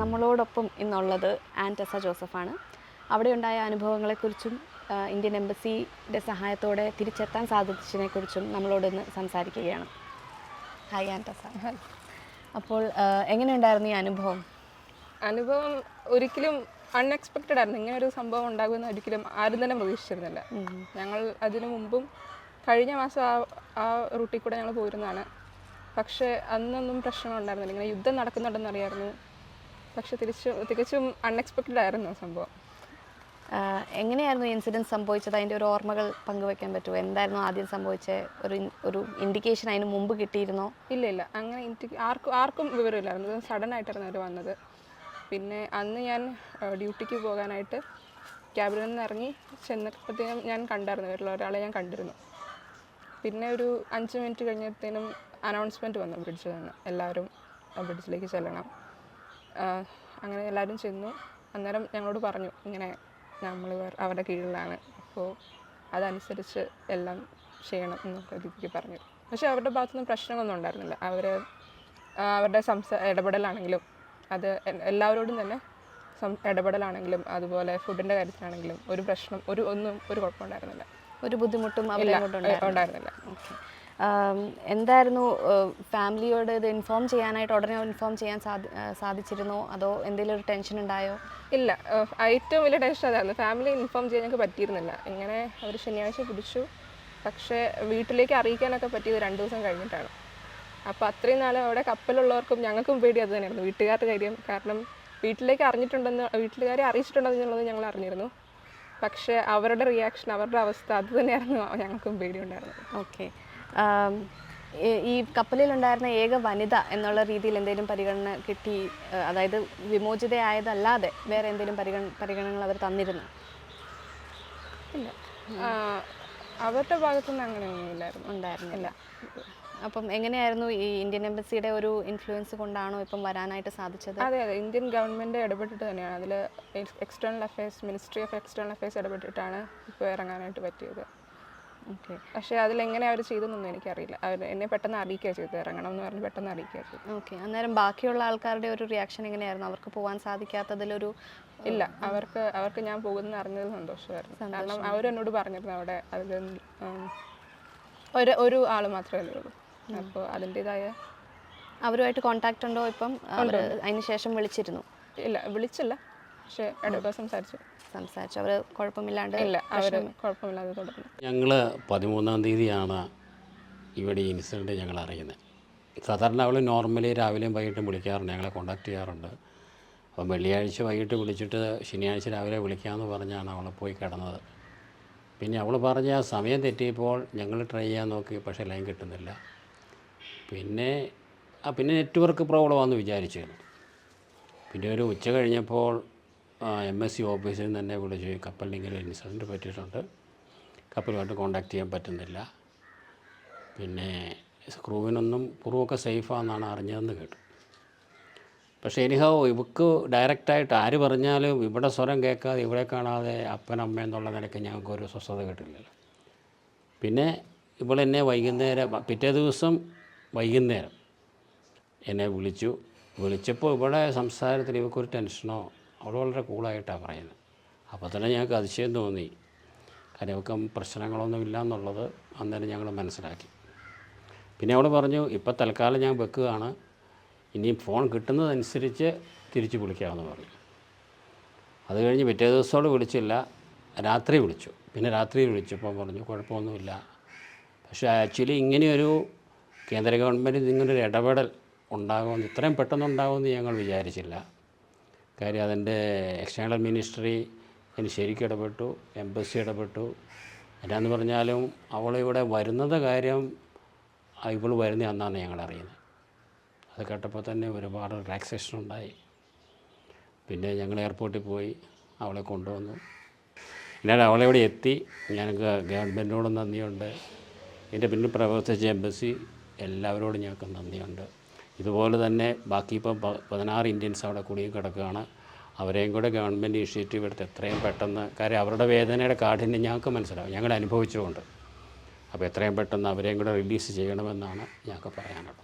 നമ്മളോടൊപ്പം ഇന്നുള്ളത് ആൻ ടെസ ജോസഫാണ്. അവിടെ ഉണ്ടായ അനുഭവങ്ങളെക്കുറിച്ചും ഇന്ത്യൻ എംബസിയുടെ സഹായത്തോടെ തിരിച്ചെത്താൻ സാധിച്ചതിനെക്കുറിച്ചും നമ്മളോട് ഇന്ന് സംസാരിക്കുകയാണ്. ഹായ് ആൻ ടെസ അപ്പോൾ എങ്ങനെയുണ്ടായിരുന്നു ഈ അനുഭവം? അനുഭവം ഒരിക്കലും അൺഎക്സ്പെക്റ്റഡ് ആയിരുന്നു. ഇങ്ങനെ ഒരു സംഭവം ഉണ്ടാകുമെന്ന് ഒരിക്കലും ആരും തന്നെ പ്രതീക്ഷിച്ചിരുന്നില്ല. ഞങ്ങൾ അതിനു മുമ്പും കഴിഞ്ഞ മാസം ആ ആ റൂട്ടിൽ കൂടെ ഞങ്ങൾ പോയിരുന്നതാണ്. പക്ഷേ അന്നൊന്നും പ്രശ്നങ്ങളുണ്ടായിരുന്നില്ല ഇങ്ങനെ യുദ്ധം നടക്കുന്നുണ്ടെന്ന് അറിയായിരുന്നു. പക്ഷെ തിരിച്ചു തികച്ചും അൺഎക്സ്പെക്റ്റഡ് ആയിരുന്നു സംഭവം. എങ്ങനെയായിരുന്നു ഇൻസിഡന്റ് സംഭവിച്ചത്? അതിന്റെ ഒരു ഓർമ്മകൾ പങ്കുവെക്കാൻ പറ്റുമോ? എന്തായിരുന്നു ആദ്യം സംഭവിച്ച? ഒരു ഒരു ഇൻഡിക്കേഷൻ അതിന് മുമ്പ് കിട്ടിയിരുന്നോ? ഇല്ല ഇല്ല. അങ്ങനെ ആർക്കും ആർക്കും വിവരമില്ലായിരുന്നു. സഡൻ ആയിട്ടായിരുന്നു അവർ വന്നത്. പിന്നെ അന്ന് ഞാൻ ഡ്യൂട്ടിക്ക് പോകാനായിട്ട് ക്യാബിൽ നിന്ന് ഇറങ്ങി ചെന്നപ്പോഴത്തേനും ഞാൻ കണ്ടായിരുന്നു. വീട്ടിൽ ഒരാളെ ഞാൻ കണ്ടിരുന്നു. പിന്നെ ഒരു അഞ്ച് മിനിറ്റ് കഴിഞ്ഞപ്പോഴത്തേനും അനൗൺസ്മെന്റ് വന്നു ബ്രിഡ്ജിൽ നിന്ന്. എല്ലാവരും ബ്രിഡ്ജിലേക്ക് ചെല്ലണം. അങ്ങനെ എല്ലാവരും ചെന്നു. അന്നേരം ഞങ്ങളോട് പറഞ്ഞു ഇങ്ങനെ നമ്മൾ അവരുടെ കീഴിലാണ്. അപ്പോൾ അതനുസരിച്ച് എല്ലാം ചെയ്യണം എന്നൊക്കെ രീതിക്ക് പറഞ്ഞു. പക്ഷേ അവരുടെ ഭാഗത്തുനിന്ന് പ്രശ്നങ്ങളൊന്നും ഉണ്ടായിരുന്നില്ല. അവർ അവരുടെ സംസാ ഇടപെടലാണെങ്കിലും അത് എല്ലാവരോടും തന്നെ സം ഇടപെടലാണെങ്കിലും അതുപോലെ ഫുഡിന്റെ കാര്യത്തിലാണെങ്കിലും ഒരു പ്രശ്നം ഒരു ഒന്നും ഒരു കുഴപ്പമുണ്ടായിരുന്നില്ല. ഒരു ബുദ്ധിമുട്ടും ഉണ്ടായിരുന്നില്ല. ഓക്കെ. എന്തായിരുന്നു ഫാമിലിയോട് ഇത് ഇൻഫോം ചെയ്യാനായിട്ട് ഉടനെ ഇൻഫോം ചെയ്യാൻ സാധി സാധിച്ചിരുന്നോ? അതോ എന്തെങ്കിലും ഒരു ടെൻഷൻ ഉണ്ടായോ? ഇല്ല ഏറ്റവും വലിയ ടെൻഷൻ അതായിരുന്നു. ഫാമിലി ഇൻഫോം ചെയ്യാൻ ഞങ്ങൾക്ക് പറ്റിയിരുന്നില്ല. ഇങ്ങനെ അവർ ശനിയാഴ്ച പിടിച്ചു. പക്ഷേ വീട്ടിലേക്ക് അറിയിക്കാനൊക്കെ പറ്റിയത് രണ്ട് ദിവസം കഴിഞ്ഞിട്ടാണ്. അപ്പോൾ അത്രയും നാൾ അവിടെ കപ്പലുള്ളവർക്കും ഞങ്ങൾക്കും പേടി അത് തന്നെയായിരുന്നു. വീട്ടുകാരുടെ കാര്യം. കാരണം വീട്ടിലേക്ക് അറിഞ്ഞിട്ടുണ്ടെന്ന് വീട്ടുകാരെ അറിയിച്ചിട്ടുണ്ടെന്നുള്ളത് ഞങ്ങൾ അറിഞ്ഞിരുന്നു. പക്ഷേ അവരുടെ റിയാക്ഷൻ അവരുടെ അവസ്ഥ അത് തന്നെയായിരുന്നു ഞങ്ങൾക്കും പേടിയുണ്ടായിരുന്നത് ഓക്കെ. ഈ കപ്പലിലുണ്ടായിരുന്ന ഏക വനിത എന്നുള്ള രീതിയിൽ എന്തെങ്കിലും പരിഗണന കിട്ടി അതായത് വിമോചിതയായതല്ലാതെ വേറെ എന്തെങ്കിലും പരിഗണ പരിഗണനകൾ അവർ തന്നിരുന്നു? ഇല്ല. അവരുടെ ഭാഗത്തുനിന്ന് അങ്ങനെയൊന്നും ഇല്ലായിരുന്നു ഉണ്ടായിരുന്നില്ല. അപ്പം എങ്ങനെയായിരുന്നു ഈ ഇന്ത്യൻ എംബസിയുടെ ഒരു ഇൻഫ്ലുവൻസ് കൊണ്ടാണോ ഇപ്പം വരാനായിട്ട് സാധിച്ചത്? അതെ അതെ. ഇന്ത്യൻ ഗവൺമെന്റ് ഇടപെട്ടിട്ട് തന്നെയാണ്. അതിൽ external affairs ministry of external affairs ഇടപെട്ടിട്ടാണ് ഇപ്പോൾ ഇറങ്ങാനായിട്ട് പറ്റിയത്. പക്ഷേ അതിലെങ്ങനെ അവർ ചെയ്തെന്നൊന്നും എനിക്കറിയില്ല. അവർ എന്നെ പെട്ടെന്ന് അറിയിക്കുക ചെയ്തു ഇറങ്ങണം എന്ന് പറഞ്ഞ് പെട്ടെന്ന് അറിയിക്കുക ചെയ്തു ഓക്കെ. അന്നേരം ബാക്കിയുള്ള ആൾക്കാരുടെ ഒരു റിയാക്ഷൻ എങ്ങനെയായിരുന്നു? അവർക്ക് പോകാൻ സാധിക്കാത്തതിലൊരു ഇല്ല. അവർക്ക് അവർക്ക് ഞാൻ പോകുന്നത് അറിഞ്ഞതിൽ സന്തോഷമായിരുന്നു. കാരണം അവരെന്നോട് പറഞ്ഞിരുന്നു അവിടെ അതിൽ ഒരു ഒരു ആൾ മാത്രമേ ഉള്ളൂ. അപ്പോൾ അതിന്റെതായ അവരുമായിട്ട് കോണ്ടാക്ട് ഉണ്ടോ ഇപ്പം? അതിന് ശേഷം വിളിച്ചിരുന്നു. ഇല്ല. വിളിച്ചില്ല. പക്ഷേ സംസാരിച്ചു. സംസാരിച്ചു. അവർ കുഴപ്പമില്ലാണ്ട് ഇല്ല അവർ കുഴപ്പമില്ലാതെ തുടർന്നു. ഞങ്ങൾ പതിമൂന്നാം തീയതിയാണ് ഇവിടെ ഈ ഇൻസിഡന്റ് ഞങ്ങൾ അറിയുന്നത്. സാധാരണ അവൾ നോർമലി രാവിലെയും വൈകിട്ടും വിളിക്കാറുണ്ട്. ഞങ്ങളെ കോണ്ടാക്ട് ചെയ്യാറുണ്ട്. അപ്പം വെള്ളിയാഴ്ച വൈകിട്ട് വിളിച്ചിട്ട് ശനിയാഴ്ച രാവിലെ വിളിക്കാമെന്ന് പറഞ്ഞാണ് അവൾ പോയി കിടന്നത്. പിന്നെ അവൾ പറഞ്ഞ ആ സമയം തെറ്റിയപ്പോൾ ഞങ്ങൾ ട്രൈ ചെയ്യാൻ നോക്കി പക്ഷേ ലൈൻ കിട്ടുന്നില്ല. പിന്നെ ആ പിന്നെ നെറ്റ്വർക്ക് പ്രോബ്ലം ആണെന്ന് വിചാരിച്ചിരുന്നു. പിന്നെ ഒരു ഉച്ച കഴിഞ്ഞപ്പോൾ എം എസ് സി ഓഫീസിൽ നിന്ന് തന്നെ വിളിച്ചു കപ്പലിന് ഇങ്ങനെ ഒരു ഇൻസിഡന്റ് പറ്റിയിട്ടുണ്ട്. കപ്പലുമായിട്ട് കോണ്ടാക്ട് ചെയ്യാൻ പറ്റുന്നില്ല. പിന്നെ ക്രൂവിനൊന്നും ക്രൂവൊക്കെ സേഫാണെന്നാണ് അറിഞ്ഞതെന്ന് കേട്ടു. പക്ഷേ എനിഹോ ഇവക്ക് ഡയറക്റ്റായിട്ട് ആര് പറഞ്ഞാലും ഇവിടെ സ്വരം കേൾക്കാതെ ഇവിടെ കാണാതെ അപ്പൻ അമ്മ എന്നുള്ള നിലയ്ക്ക് ഞങ്ങൾക്ക് ഒരു സ്വസ്ഥത കിട്ടില്ലല്ലോ. പിന്നെ ഇവളെന്നെ വൈകുന്നേരം പിറ്റേ ദിവസം വൈകുന്നേരം എന്നെ വിളിച്ചു. വിളിച്ചപ്പോൾ ഇവിടെ സംസാരത്തിൽ ഇവക്കൊരു ടെൻഷനോ അവൾ വളരെ കൂളായിട്ടാണ് പറയുന്നത്. അപ്പോൾ തന്നെ ഞങ്ങൾക്ക് അതിശയം തോന്നി. കാര്യം അവൾക്ക് പ്രശ്നങ്ങളൊന്നും ഇല്ല എന്നുള്ളത് അന്നേരം ഞങ്ങൾ മനസ്സിലാക്കി. പിന്നെ അവൾ പറഞ്ഞു ഇപ്പോൾ തൽക്കാലം ഞാൻ വെക്കുകയാണ്. ഇനി ഫോൺ കിട്ടുന്നതനുസരിച്ച് തിരിച്ച് വിളിക്കാമെന്ന് പറഞ്ഞു. അത് കഴിഞ്ഞ് പിറ്റേ ദിവസത്തോട് വിളിച്ചില്ല. രാത്രി വിളിച്ചു. പിന്നെ രാത്രി വിളിച്ചപ്പോൾ പറഞ്ഞു കുഴപ്പമൊന്നുമില്ല. പക്ഷേ ആക്ച്വലി ഇങ്ങനെയൊരു കേന്ദ്ര ഗവൺമെന്റ് ഇങ്ങനൊരു ഇടപെടൽ ഉണ്ടാകുമെന്ന് ഇത്രയും പെട്ടെന്ന് ഉണ്ടാകുമെന്ന് ഞങ്ങൾ വിചാരിച്ചില്ല. കാര്യം അതിന്റെ എക്സ്റ്റേണൽ മിനിസ്ട്രി അതിന് ശരിക്കും ഇടപെട്ടു എംബസി ഇടപെട്ടു. എന്നാന്ന് പറഞ്ഞാലും അവളിവിടെ വരുന്നത് കാര്യം ഇവൾ വരുന്ന അന്നാണ് ഞങ്ങൾ അറിയുന്നത്. അത് കേട്ടപ്പോൾ തന്നെ ഒരുപാട് റിലാക്സേഷൻ ഉണ്ടായി. പിന്നെ ഞങ്ങൾ എയർപോർട്ടിൽ പോയി അവളെ കൊണ്ടുവന്നു. എന്നാൽ അവളെ ഇവിടെ എത്തി. ഞങ്ങൾക്ക് ഗവൺമെന്റിനോട് നന്ദിയുണ്ട്. ഇതിന്റെ പിന്നിൽ പ്രവർത്തിച്ച എംബസി എല്ലാവരോടും ഞങ്ങൾക്ക് നന്ദിയുണ്ട്. ഇതുപോലെ തന്നെ ബാക്കി ഇപ്പം പതിനാറ് ഇന്ത്യൻസ് അവിടെ കുടുങ്ങി കിടക്കുകയാണ്. അവരെയും കൂടെ ഗവൺമെന്റ് ഇനിഷ്യേറ്റീവ് എടുത്ത് എത്രയും പെട്ടെന്ന് കാര്യം അവരുടെ വേദനയുടെ കാഠിന്യം ഞങ്ങൾക്ക് മനസ്സിലാവും. ഞങ്ങൾ അനുഭവിച്ചുകൊണ്ട്. അപ്പോൾ എത്രയും പെട്ടെന്ന് അവരെയും കൂടെ റിലീസ് ചെയ്യണമെന്നാണ് ഞങ്ങൾക്ക് പറയാനുള്ളത്.